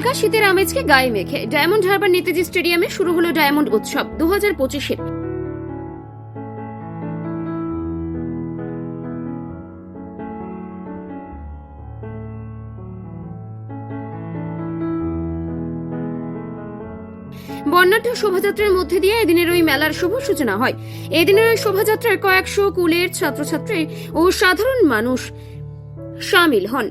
হালকা শীতের আমেজকে গায়ে মেখে ডায়মন্ড হারবার নেতাজি স্টেডিয়ামে শুরু হলো ডায়মন্ড উৎসব দু হাজার পঁচিশের বর্ণাঢ্য শোভাযাত্রার মধ্যে দিয়ে এদিনের ওই মেলার শুভ সূচনা হয়। এদিনের ওই শোভাযাত্রায় কয়েকশো কুলের ছাত্রছাত্রী ও সাধারণ মানুষ সামিল হন।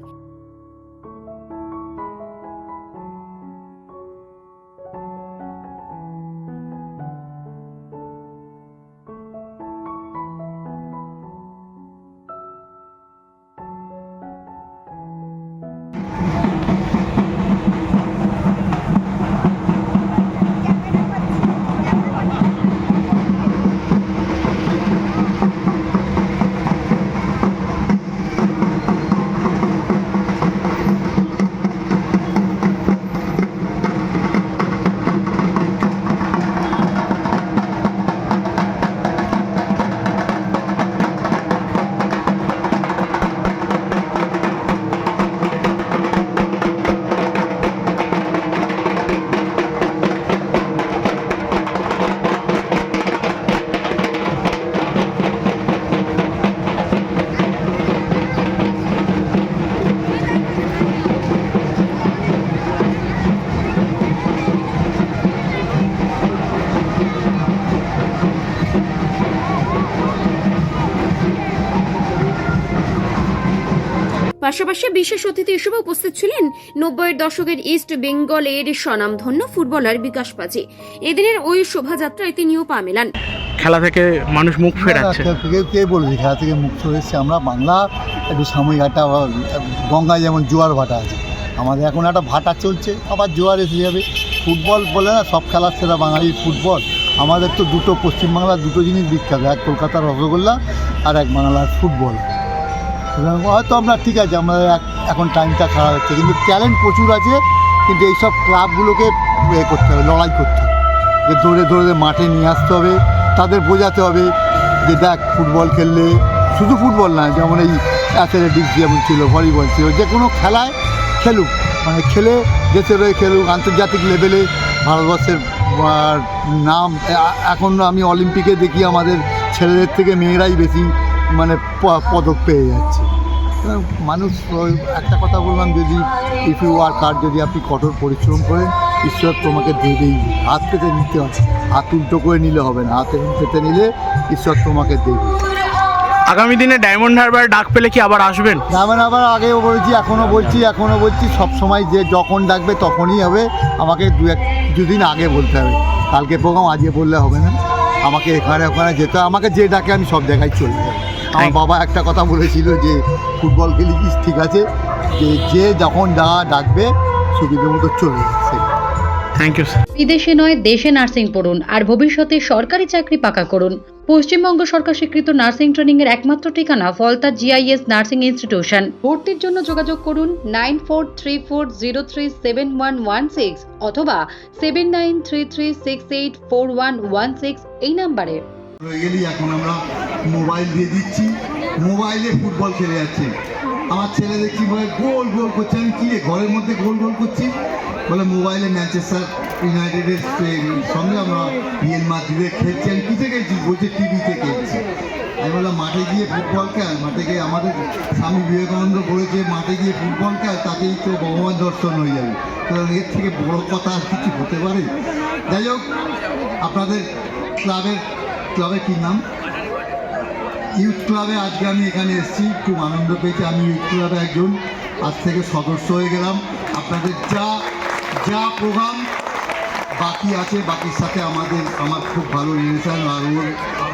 পাশাপাশি বিশেষ অতিথি হিসেবে উপস্থিত ছিলেন নব্বইয়ের দশকের ইস্ট বেঙ্গলের স্বনামধন্য ফুটবলার বিকাশ পাজি। এদিনের ওই শোভাযাত্রায় তিনিও পা মেলান। খেলা থেকে মানুষ মুখ ফেরাচ্ছে। কে বলেছে খেলা থেকে মুখ এসছে আমরা বাংলা একটু সাময়িক একটা গঙ্গায় যেমন জোয়ার ভাটা আছে। আমাদের এখন একটা ভাটা চলছে আবার জোয়ার এসে যাবে। ফুটবল বলে না সব খেলার সেরা বাঙালির ফুটবল। আমাদের তো দুটো পশ্চিমবাংলার দুটো জিনিস বিখ্যাত এক কলকাতার রসগোল্লা আর এক বাংলার ফুটবল। হয়তো আমরা ঠিক আছে আমাদের এখন টাইমটা খারাপ হচ্ছে, কিন্তু ট্যালেন্ট প্রচুর আছে, কিন্তু এইসব ক্লাবগুলোকে এ করতে হবে, লড়াই করতে হবে। যে ধরে ধরে মাঠে নিয়ে আসতে হবে, তাদের বোঝাতে হবে যে দেখ ফুটবল খেললে শুধু ফুটবল না, যেমন এই অ্যাথলেটিক্স যেমন ছিল ভলিবল ছিল, যে কোনো খেলায় খেলুক। মানে খেলে দেশের হয়ে খেলুক, আন্তর্জাতিক লেভেলে ভারতবর্ষের নাম এখন আমি অলিম্পিকে দেখি আমাদের ছেলেদের থেকে মেয়েরাই বেশি। পদক পেয়ে যাচ্ছে। মানুষ একটা কথা বললাম যদি ইফ ইউ ওয়ার্ক হার্ড যদি আপনি কঠোর পরিশ্রম করেন ঈশ্বর তোমাকে দেবেই হাত পেতে নিতে হবে। হাত উল্টো করে নিলে হবে না। হাতে পেতে নিলে ঈশ্বর তোমাকে দেবে। আগামী দিনে ডায়মন্ড হারবার ডাক পেলে কি আবার আসবেন? যেমন আবার আগেও বলছি এখনও বলছি এখনও বলছি সব সময় যে যখন ডাকবে তখনই হবে। আমাকে দু এক কিছুদিন আগে বলতে হবে। কালকে প্রোগ্রাম আজকে বললে হবে না। আমাকে এখানে ওখানে যেতে। আমাকে যে ডাকে আমি সব জায়গায় চলে যাব। আমার বাবা একটা কথা বলেছিল যে ফুটবল খেলেছিস ঠিক আছে? যে যে যখন যা ডাকবে সুবিধে মতো চলে যাচ্ছে। থ্যাংক ইউ স্যার বিদেশে নয় দেশে নার্সিং পড়ুন আর ভবিষ্যতে সরকারি চাকরি পাকা করুন। পশ্চিমবঙ্গ সরকার স্বীকৃত নার্সিং ট্রেনিং এর একমাত্র ঠিকানা ফলতা জিআইএস নার্সিং ইনস্টিটিউশন। ভর্তির জন্য যোগাযোগ করুন nine four three four zero three seven one one six অথবা seven nine three three six eight four one one six এই নাম্বারে। হয়ে গেলেই এখন আমরা মোবাইল দিয়ে দিচ্ছি। মোবাইলে ফুটবল খেলে যাচ্ছে। আমার ছেলে দেখছি বলে গোল গোল করছে। আমি কি ঘরের মধ্যে গোল গোল করছি? বলে মোবাইলে ম্যানচেস্টার ইউনাইটেডের সঙ্গে আমরা রিয়েল মাদ্রিদে খেলছি। আমি কিসে খেলছি? বলছে টিভিতে খেলছি। আমি বললাম, মাঠে গিয়ে ফুটবল খেল। মাঠে গিয়ে আমাদের স্বামী বিবেকানন্দ বলেছে, মাঠে গিয়ে ফুটবল খেল, তাতেই তো ভগবান দর্শন হয়ে যাবে। সুতরাং এর থেকে বড় কথা আর কিছু হতে পারে? যাই হোক, আপনাদের ক্লাবের ক্লাবের কী নাম? ইউথ ক্লাবে আজকে আমি এখানে এসেছি। খুব আনন্দ পেয়েছি। আমি ইউথ ক্লাবে একজন। আজ থেকে সদস্য হয়ে গেলাম। আপনাদের যা যা প্রোগ্রাম বাকি আছে, বাকির সাথে আমাদের, আমার খুব ভালো রিলেশন আর ওর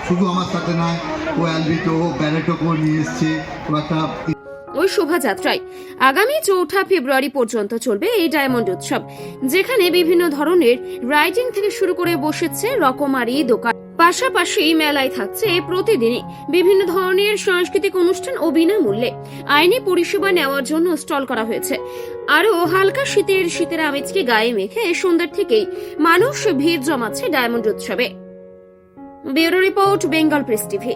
শুধু আমার সাথে নয়, ও অ্যালবিটো ও ব্যারেটোকেও নিয়ে এসছে। ও একটা ওই শোভাযাত্রায় আগামী চৌঠা ফেব্রুয়ারি পর্যন্ত চলবে এই ডায়মন্ড উৎসব, যেখানে বিভিন্ন ধরনের রাইডিং থেকে শুরু করে বসেছে রকমারি দোকান। পাশাপাশি মেলায় থাকছে প্রতিদিনই বিভিন্ন ধরনের সাংস্কৃতিক অনুষ্ঠান ও বিনামূল্যে। আইনি পরিষেবা নেওয়ার জন্য স্টল করা হয়েছে। আরও হালকা শীতের শীতের আমেজকে গায়ে মেখে সন্ধ্যার থেকেই মানুষ ভিড় জমাচ্ছে ডায়মন্ড উৎসবে। Bureau report, Bengal press TV.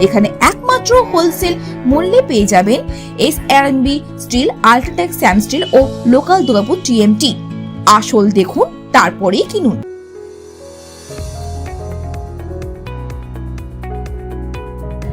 এখানে একমাত্র হোলসেল মূল্যে পেয়ে যাবেন S R M B steel UltraTech Sam steel ও লোকাল দুর্গাপুর টিএমটি আসল দেখুন, তারপরেই কিনুন।